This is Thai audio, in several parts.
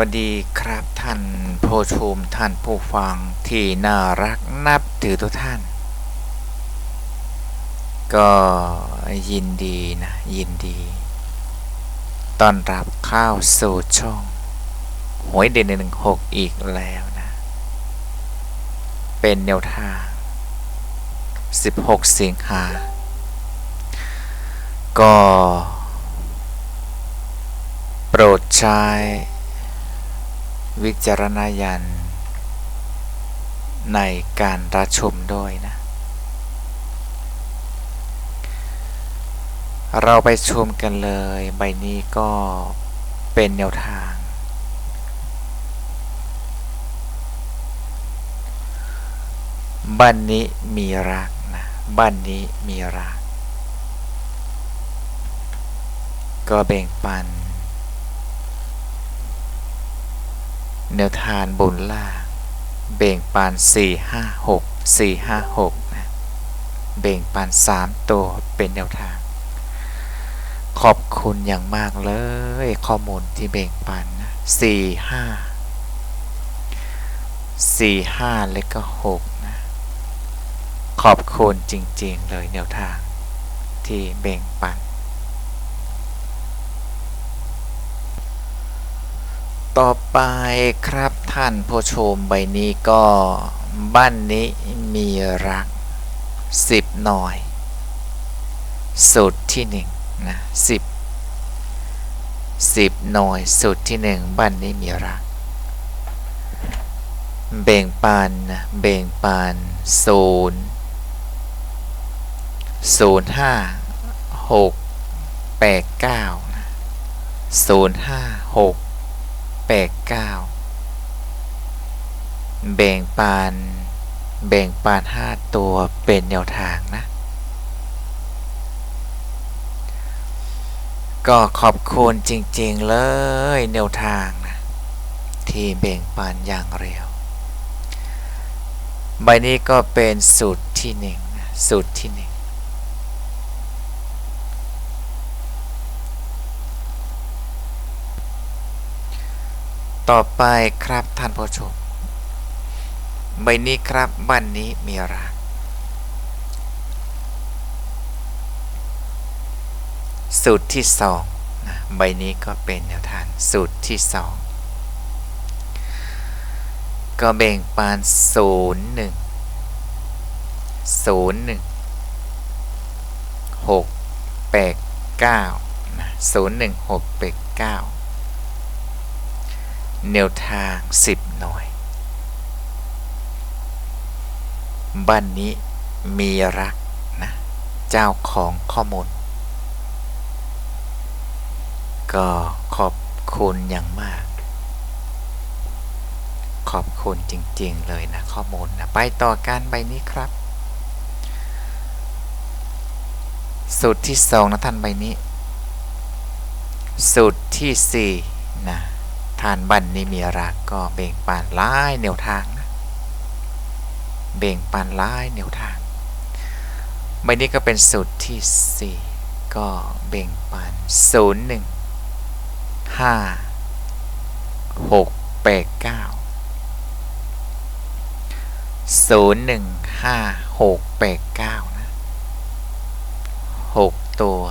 สวัสดีครับท่านผู้ชมท่านผู้ฟังที่น่ารักนับถือทุกท่าน ก็ยินดีนะยินดีต้อนรับเข้าวสู่ช่องหวยเด่นหนึ่งหกอีกแล้วนะ เป็นแนวทาง 16 สิงหาก็ โปรดใช้ วิจารณญาณในการรับชมด้วยนะ เราไปชมกันเลย ใบนี้ก็เป็นแนวทาง บ้านนี้มีรักนะ บ้านนี้มีรัก ก็แบ่งปัน แนวทานบนล่างเบ่งปาน 4 5 6 4 5 6นะเบ่งปาน 3 ตัวเป็นแนวทาง ขอบคุณอย่างมากเลยข้อมูลที่เบ่งปันนะ4 5 4 5 และก็6นะขอบคุณจริงๆเลยแนวทางที่เบ่งปัน ต่อไปครับท่านผู้ชมใบนี้ก็บ้านนี้มีรักสิบหน่อยสุดที่หนึ่งนะสิบสิบหน่อยสุดที่หนึ่งบ้านนี้มีรัก เบ่งปานนะเบ่งปานศูนย์ศูนย์ห้าหกแปดเก้านะศูนย์ห้าหก แปดเก้าแบ่งปาน แบ่งปานห้าตัวเป็นแนวทางนะ ก็ขอบคุณจริงๆเลยแนวทางนะ ที่แบ่งปานอย่างเร็ว ใบนี้ก็เป็นสูตรที่หนึ่งสูตรที่หนึ่ง ต่อไปครับท่านผู้ชม ใบนี้ครับบ้านนี้มีรักสูตรที่สองนะใบนี้ก็เป็นแนวทางสูตรที่สองก็แบ่งปานศูนย์หนึ่งศูนย์หนึ่งหกแปดเก้านะศูนย์หนึ่งหกแปดเก้า แนวทาง 10 หน่วยบ้านนี้มีรักนะ เจ้าของข้อมูล ก็ขอบคุณอย่างมาก ขอบคุณจริงๆเลยนะข้อมูลนะ ไปต่อการใบนี้ครับ สูตรที่สองนะท่านใบนี้ สูตรที่สี่นะ ทานบันนี้มีรักก็เบ่งปานร้ายแนวทางนะเบ่งปานร้ายแนวทางใบนี้ก็เป็นสูตรที่ 4 ก็เบ่งปาน0 1 5 6 8 9 0 1 5 6 8 9นะ6ตัว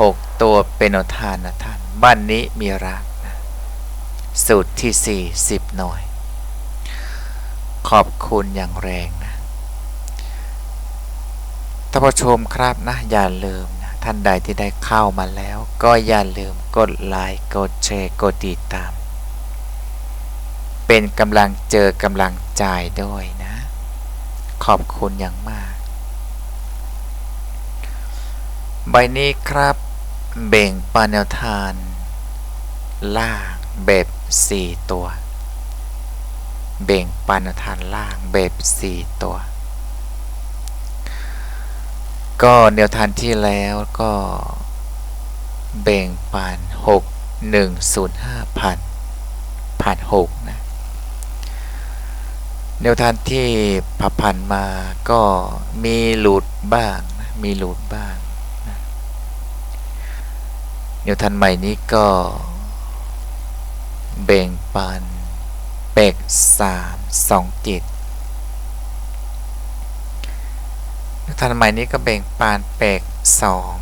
หกตัวเป็นอทานนะท่าน บ้านนี้มีรักนะสูตรที่สี่สิบหน่วย ขอบคุณอย่างแรงนะท่านผู้ชมครับนะ อย่าลืมนะ ท่านใดที่ได้เข้ามาแล้ว ก็อย่าลืมกดไลค์กดแชร์กดติดตาม เป็นกำลังเจอกำลังใจด้วยนะ ขอบคุณอย่างมาก ใบนี้ครับ เบ่งปานแนวทาน ล่างแบบ 4 ตัว เบ่งปานแนวทานล่างแบบ 4 ตัว ก็แนวทานที่แล้วก็เบ่งปาน6 1 0 5พันผ่าน6นะแนวทางที่ผับผ่านมาก็มีหลุดบ้างนะมีหลุดบ้าง นิวทันใหม่นี้ก็เบ่งปันเปกสามสองจ็ดนิวทันใหม่นี้ก็เบ่งปานเปกสอง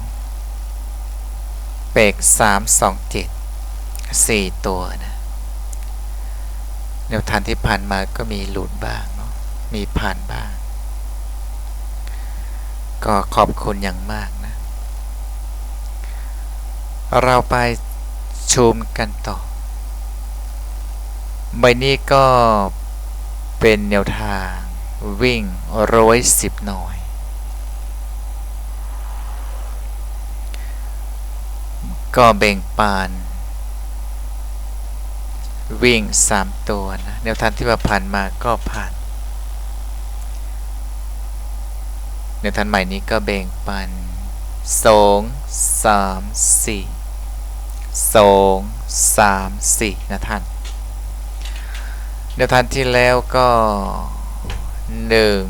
เปกสามสองจ็ดสี่ตัวนะแนวทางที่ผ่านมาก็มีหลุดบ้างเนาะมีผ่านบ้าง ก็ขอบคุณอย่างมากนะ เราไปชมกันต่อ ใบนี้ก็เป็นแนวทางวิ่งร้อยสิบหน่อย ก็เบ่งปาน วิ่งสามตัวนะ แนวทางที่ว่าผ่านมาก็ผ่าน แนวทางใหม่นี้ก็เบ่งปันสองสามสี่ สองสามสี่นะท่านแนวทางที่แล้วก็หนึ่ง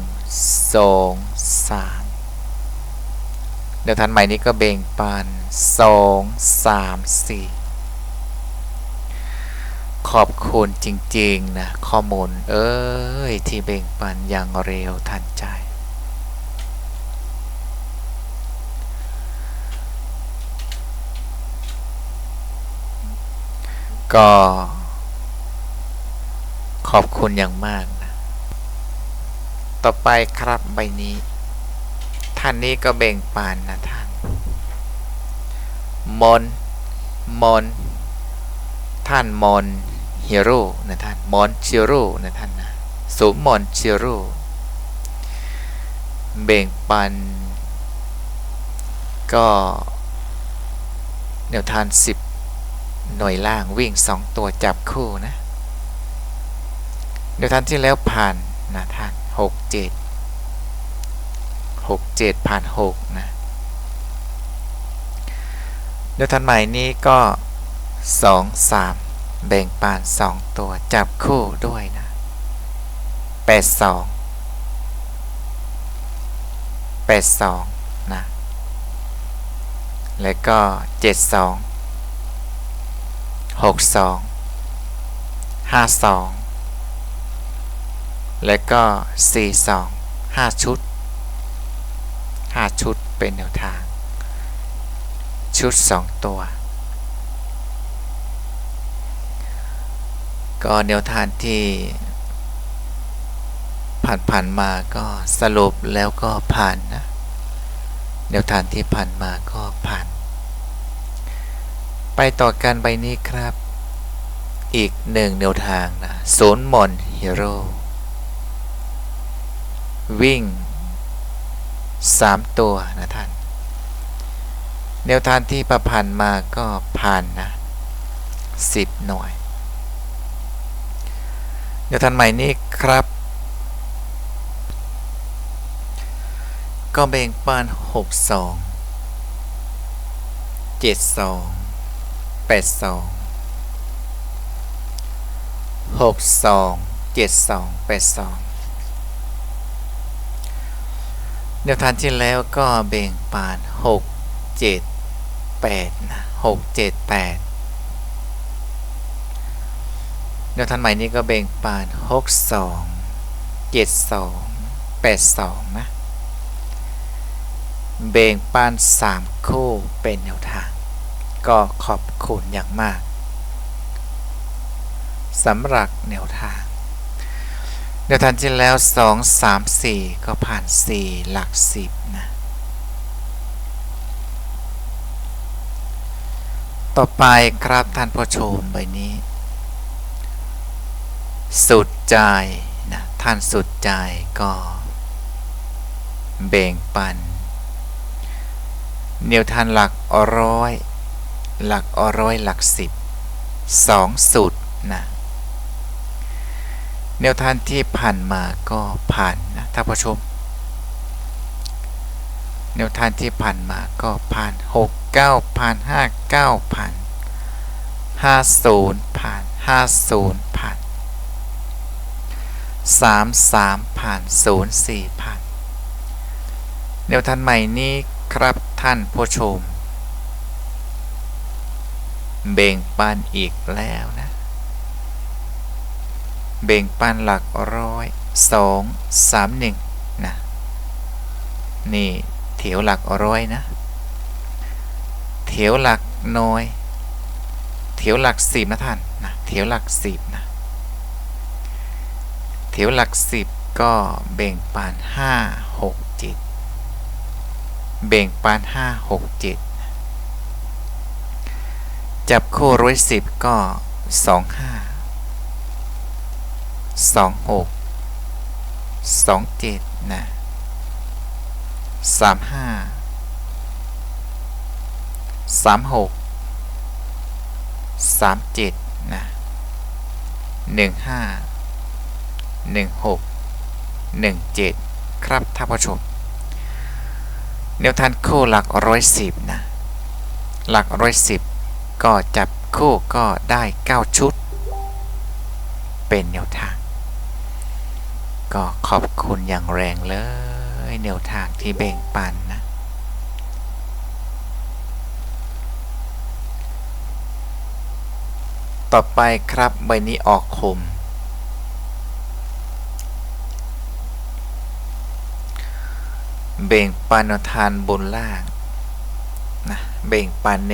สองสามแนวทางใหม่นี้ก็เบ่งปันสองสามสี่ขอบคุณจริง ๆ นะ ข้อมูล เอ้ย ที่เบ่งปันอย่างเร็วทันใจ ก็ขอบคุณอย่างมากนะ ต่อไปครับใบนี้ ท่านนี้ก็เบ่งปานนะท่านมอนมอนท่านมอนฮิโร่นะท่าน มอนชิโร่นะท่านนะสูมอนชิโร่เบ่งปัน ก็แนวทางสิบ หน่วยล่างวิ่งสองตัวจับคู่นะแนวทางที่แล้วผ่านนะท่านหกเจ็ดหกเจ็ดผ่านหกนะแนวทางใหม่นี้ก็สองสามแบ่งปานสองตัวจับคู่ด้วยนะแปดสองแปดสองนะแล้วก็เจ็ดสอง หกสองห้าสองแล้วก็สี่สองห้าชุดห้าชุดเป็นแนวทาง ชุดสองตัว ก็แนวทางที่ผ่านผ่านมาก็สรุปแล้วก็ผ่านนะแนวทางที่ผ่านมาก็ผ่าน ไปต่อกันใบนี้ครับ อีกหนึ่งแนวทางนะศูนย์มอนฮีโร่วิ่ง 3 ตัวนะท่าน แนวทางที่ประพันธ์มาก็ผ่านนะ 10 หน่วย แนวทางใหม่นี้ครับ ก็เบ่งปาน 62 72 82 62 72 82แนวทางที่แล้วก็เบ่งปาน6 7 8นะ6 7 8แนวทางใหม่นี้ก็เบ่งปาน6 2 7 2 8 2นะเบ่งปาน3คู่เป็นแนวทาง ก็ขอบคุณอย่างมากสำหรับแนวทาง แนวทางที่แล้ว 2 3 4 ก็ผ่าน 4 หลัก 10 นะ ต่อไปครับท่านผู้ชมใบนี้ สุดใจนะท่านสุดใจก็เบ่งปัน แนวทางหลักร้อย หลักร้อยหลักสิบสองสุดนะแนวทางที่ผ่านมาก็ผ่านนะท่านผู้ชม แนวทางที่ผ่านมาก็ผ่าน6 9ผ่าน5 9ผ่าน50ผ่าน50ผ่าน3 3ผ่าน0 4ผ่านแนวทางใหม่นี้ครับท่านผู้ชม เบ่งปันอีกแล้วนะ เบ่งปันหลักร้อยสองสามหนึ่งนะ นี่เถียวหลักร้อยนะ เถียวหลักน้อย เถียวหลักสิบนะท่านนะเถียวหลักสิบนะ เถียวหลักสิบก็เบ่งปานห้าหกเจ็ดเบ่งปานห้าหกเจ็ด จับคู่ร้อยสิบก็สองห้าสองหกสองเจ็ดนะสามห้าสามหกสามเจ็ดนะหนึ่งห้าหนึ่งหกหนึ่งเจ็ดครับท่านผู้ชมแนวทางคู่หลักร้อยสิบนะ หลักร้อยสิบ ก็จับคู่ก็ได้ 9 ชุด เป็นแนวทาง ก็ขอบคุณอย่างแรงเลยแนวทางที่แบ่งปันนะต่อไปครับใบนี้ออกคม เบ่งปันทานบนล่าง นะเบ่งปัน 1959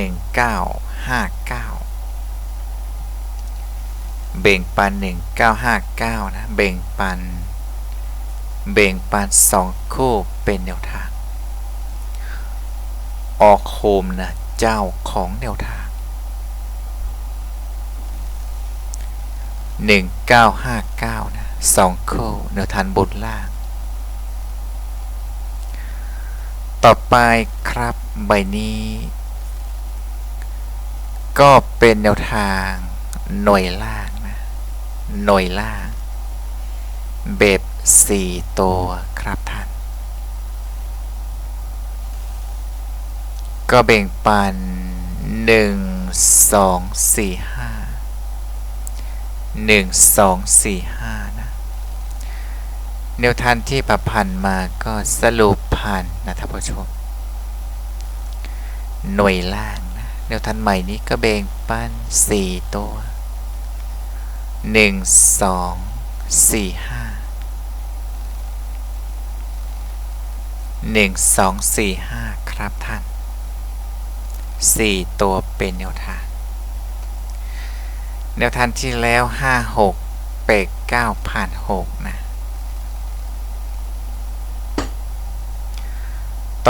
เบ่งปัน 1959 นะ เบ่งปัน เบ่งปัน 2 คู่เป็นแนวทาง ออกโคมนะ เจ้าของแนวทาง 1959 นะ 2 คู่แนวทางบนล่าง ต่อไปครับใบนี้ ก็เป็นแนวทางหน่วยล่างนะหน่วยล่างเบ็บสี่ตัวครับท่าน ก็แบ่งปันหนึ่งสองสี่ห้าหนึ่งสองสี่ห้า นะแนวทางที่ประพันธ์มาก็สรุปผ่านนะท่านผู้ชม หน่วยล่างนะแนวทางใหม่นี้ก็แบ่งปั้นสี่ตัวหนึ่งสองสี่ห้าหนึ่งสองสี่ห้าครับท่านสี่ตัวเป็นแนวทาง แนวทางที่แล้วห้าหกเปกเก้าผ่านหกนะ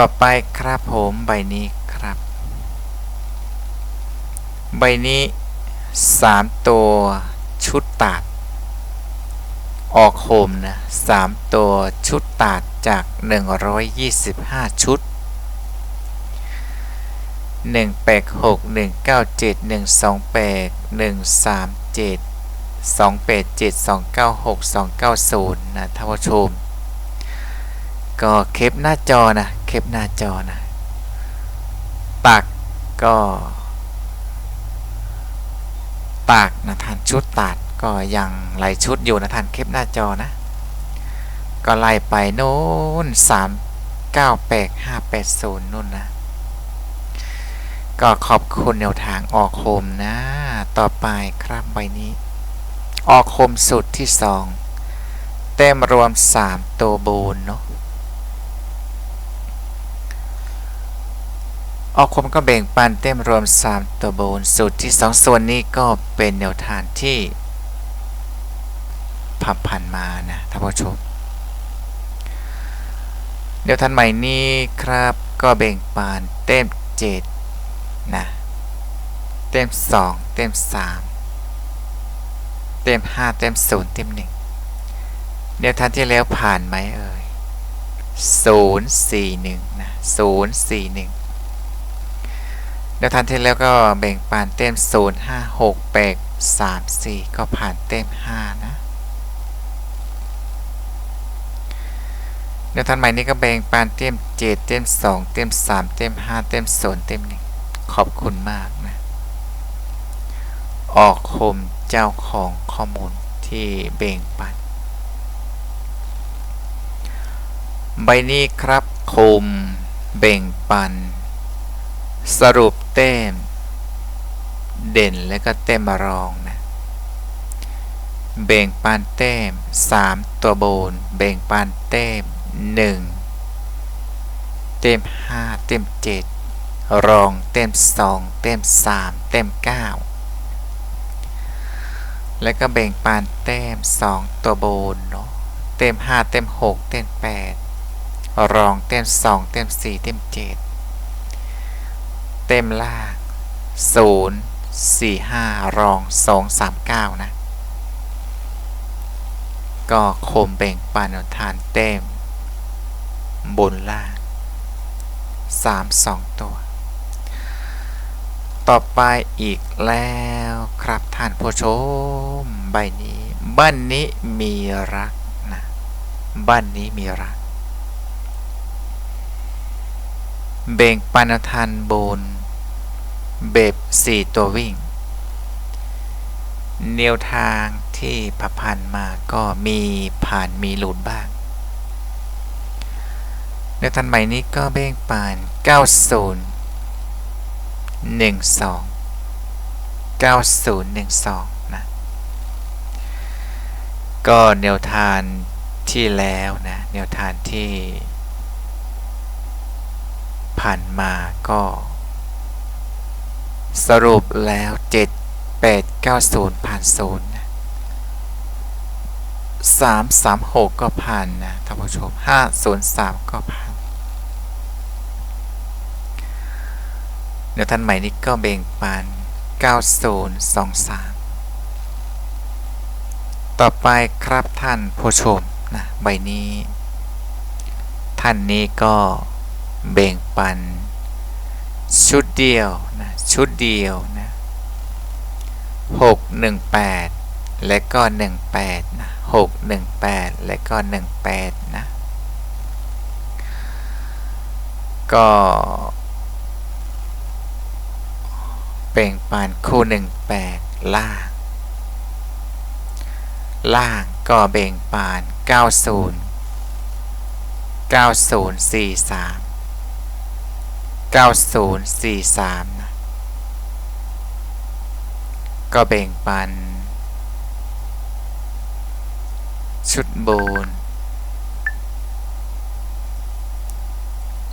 ต่อไปครับผมใบนี้ครับ ใบนี้สามตัวชุดตัดออกโคมนะสามตัวชุดตัดจาก 125 ชุด 1 8 6 1 9 7 1 2 8 1 3 7 2 8 7 2 9 6 2 9 0 นะท่านผู้ชม ก็เคปหน้าจอนะ ปหน้าจอนะตักก็ตากนะท่านชุดตัดก็ยังหลายชุดอยู่นะท่านคลิปหน้าจอนะ ก็ไล่ไปโน้น3 9 8 5 8 0นู่นนะ ก็ขอบคุณแนวทางออกโคมนะ ต่อไปครับใบนี้ ออกโคมสุดที่2เต็มรวม3ตัวบูนเนาะ ออกคมก็แบ่งปันเต็มรวม 3 ตัวบนสูตรที่ 2 ส่วนนี้ก็เป็นแนวทางที่พับพันมานะท่านผู้ชมแนวทางใหม่นี้ครับก็แบ่งปันเต็ม7นะเต็ม 2 เต็ม 3 เต็ม 5 เต็ม 0 เต็ม 1 แนวทางที่แล้วผ่านไหมเอ่ย041นะ041 แนวทางที่แล้วก็แบ่งปันเต็ม 0 5 6 8 3 4 ก็ผ่านเต็ม 5 นะแนวทางใหม่นี้ก็แบ่งปันเต็ม 7 เต็ม 2 เต็ม 3 เต็ม 5 เต็ม 0 เต็ม 1 ขอบคุณมากนะ ออกคมเจ้าของข้อมูลที่แบ่งปัน ใบนี้ครับคมแบ่งปันสรุป แต้ม เด่นและก็เต็มรองนะเบ่งปานเต้ม 3 ตัวบนเบ่งปานเต้ม 1 เต็ม 5 เต็ม 7 รองเต็ม 2 เต็ม 3 เต็ม 9 แล้วก็เบ่งปานเต็ม2 ตัวบนเนาะเต็ม 5 เต็ม 6 เต็ม 8 รองเต็ม 2 เต็ม 4 เต็ม 7 เต็มล่าง0 4 5 รอง 2 3 9 นะ ก็คมเบ่งปานทานเต็ม บนล่าง 3 2 ตัว ต่อไปอีกแล้วครับท่านผู้ชม ใบนี้ บ้านนี้มีรักนะ บ้านนี้มีรัก เบ่งปานทานบน เบบ4 ตัววิ่ง แนวทางที่ผ่พันมาก็มีผ่านมีหลุดบ้างแนวทางใหม่นี้ก็เบ่งปาน 90 12 9012 นะ ก็แนวทางที่แล้วนะ แนวทางที่ผ่านมาก็ สรุปแล้ว 7 8 9 0 ผ่าน 0 นะ 3 3 6 ก็ผ่านนะท่านผู้ชม 5 0 3 ก็ผ่านเดี๋ยวท่านใหม่นี้ก็เบ่งปาน9023 ต่อไปครับท่านผู้ชมนะใบนี้ ท่านนี้ก็เบ่งปัน ชุดเดียวนะชุดเดียวนะ618และก็18นะ618และก็18นะก็เป่งปานคู่18ล่าง ล่างก็เบ่งปาน90 9043 9043นะก็เบ่งปัน ชุดบน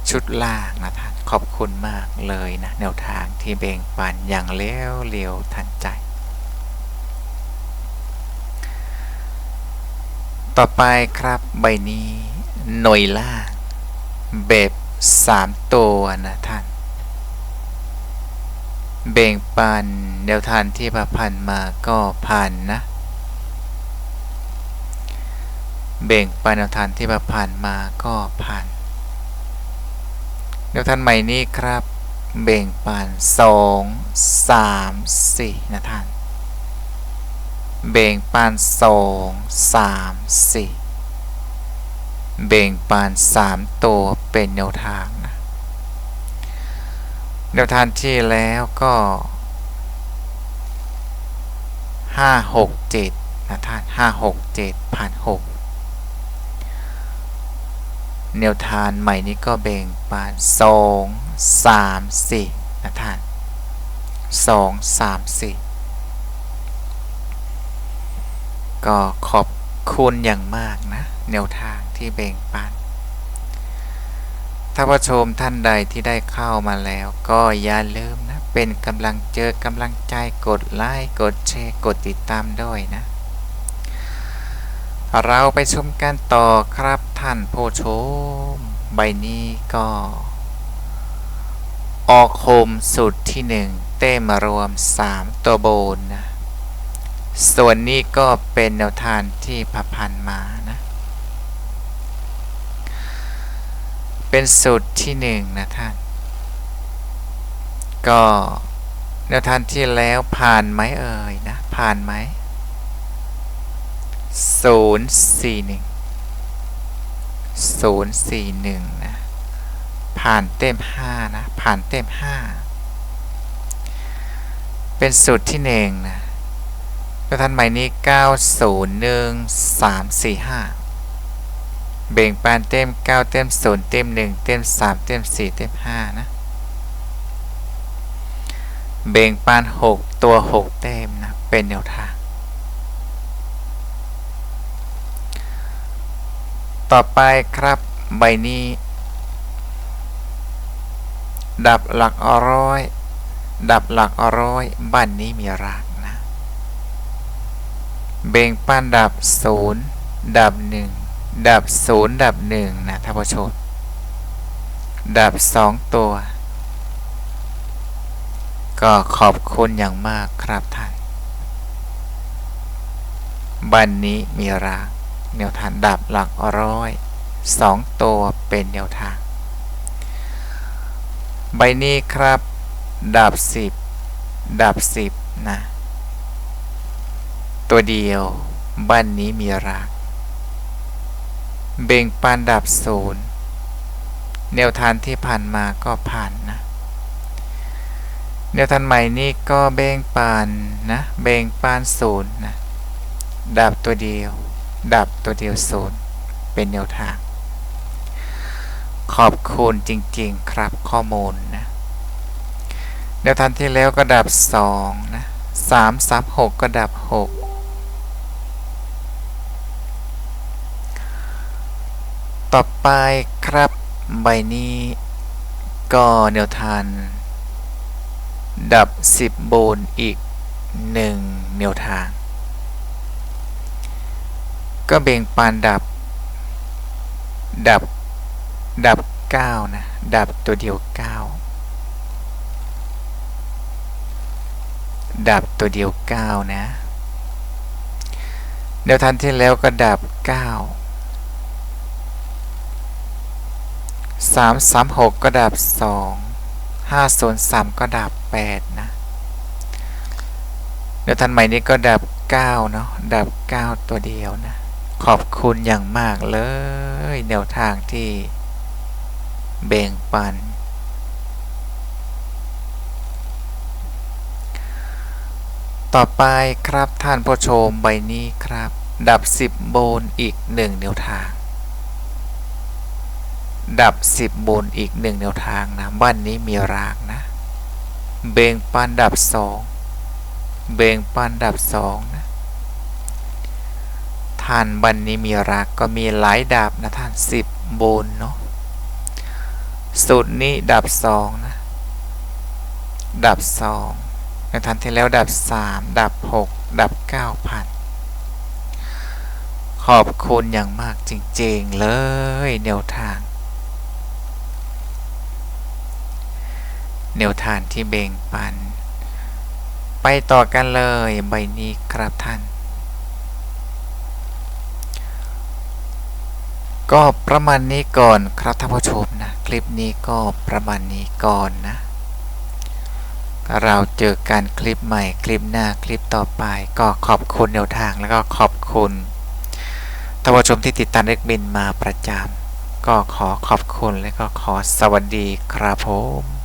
ชุดล่างนะท่าน ขอบคุณมากเลยนะ แนวทางที่เบ่งปันอย่างเลี้ยวเลียวทันใจ ต่อไปครับใบนี้หน่วยล่างเบบ 3ตัวนะท่าน เบ่งปันแนวทางที่ประพันมาก็ผ่านนะ เบ่งปันแนวทางที่ประพันมาก็ผ่านแนวทางใหม่นี้ครับ เบ่งปัน2 3 4นะท่าน เบ่งปัน2 3 4 เบ่งปาน 3 ตัวเป็นแนวทางนะแนวทางที่แล้วก็ 5 6 7นะท่าน5 6 7ผ่าน6แนวทางใหม่นี้ก็เบ่งปาน 2 3 4นะท่าน2 3 4ก็ขอบคุณอย่างมากนะ แนวทาง ที่เบ่งปันถ้าผู้ชมท่านใดที่ได้เข้ามาแล้ว ก็อย่าลืมนะ เป็นกำลังเจอกำลังใจกดไลค์กดแชร์กดติดตามด้วยนะ เราไปชมกันต่อครับท่านผู้ชม ใบนี้ก็ ออกโคมสุดที่หนึ่งเต้มารวม 3 ตัวโบนนะ ส่วนนี้ก็เป็นแนวทางที่พพันมานะ เป็นสูตรที่หนึ่งนะท่าน ก็แนวทางที่แล้วผ่านไหมเอ่ยนะ ผ่านไหมศูนย์สี่หนึ่งศูนย์สี่หนึ่งนะ ผ่านเต็มห้านะ ผ่านเต็มห้าเป็นสูตรที่หนึ่งนะแนวทางใหม่นี้เก้าศูนย์หนึ่งสามสี่ห้า เบ่งปานเต็ม 9 เต็ม 0 เต็ม 1 เต็ม 3 เต็ม 4 เต็ม 5 นะ เบ่งปาน 6 ตัวหกแต้มนะ เป็นแนวทาง ต่อไปครับใบนี้ ดับหลักร้อย ดับหลักร้อยบ้านนี้มีรักนะ เบ่งปันดับศูนย์ดับหนึ่ง ดับศูนย์ดับหนึ่งนะท่านผู้ชม ดับสองตัว ก็ขอบคุณอย่างมากครับท่าน บันนี้มีรางแนวทางดับหลักร้อยสองตัวเป็นแนวทาง ใบนี้ครับ ดับสิบดับสิบนะ ตัวเดียวบ้านนี้มีราง เบ่งปานดับศูนย์แนวทางที่ผ่านมาก็ผ่านนะ แนวทางใหม่นี้ก็เบ่งปานนะเบ่งปานศูนย์นะดับตัวเดียว ดับตัวเดียวศูนย์เป็นแนวทาง ขอบคุณจริงๆครับข้อมูลนะแนวทางที่แล้วก็ดับ2นะ3ซับ6ก็ดับ 6 ต่อไปครับ ใบนี้ก็แนวทางดับ 10 โบนอีก 1 แนวทาง ก็เบ่งปานดับ ดับ ดับ 9 นะ ดับตัวเดียว 9 ดับตัวเดียว 9 นะ แนวทางที่แล้วก็ดับ 9 สามสามหกก็ดับสองห้าศูนสามก็ดับแปดนะเดี๋ยวทันใหม่นี้ก็ดับเก้าเนาะดับเก้าตัวเดียวนะ ขอบคุณอย่างมากเลยแนวทางที่เบ่งปัน ต่อไปครับท่านผู้ชมใบนี้ครับ ดับ 10 โบนอีกหนึ่งแนวทาง ดับ 10 บนอีกหนึ่งแนวทางนะ บ้านนี้มีรากนะ เบงปันดับสองเบงปันดับสองนะท่านบ้านนี้มีรากก็มีหลายดับนะท่าน 10 บนเนาะสุดนี้ดับสองนะ ดับสองในทันที่แล้วดับสามดับหกดับเก้าพันขอบคุณอย่างมากจริง ๆ เลยแนวทาง แนวทางที่เบ่งปัน ไปต่อกันเลยใบนี้ครับท่าน ก็ประมาณนี้ก่อนครับท่านผู้ชมนะ คลิปนี้ก็ประมาณนี้ก่อนนะ เราเจอกันคลิปใหม่คลิปหน้าคลิปต่อไป ก็ขอบคุณแนวทางแล้วก็ขอบคุณท่านผู้ชมที่ติดตามเล็กบินมาประจำก็ขอขอบคุณและก็ขอสวัสดีครับผม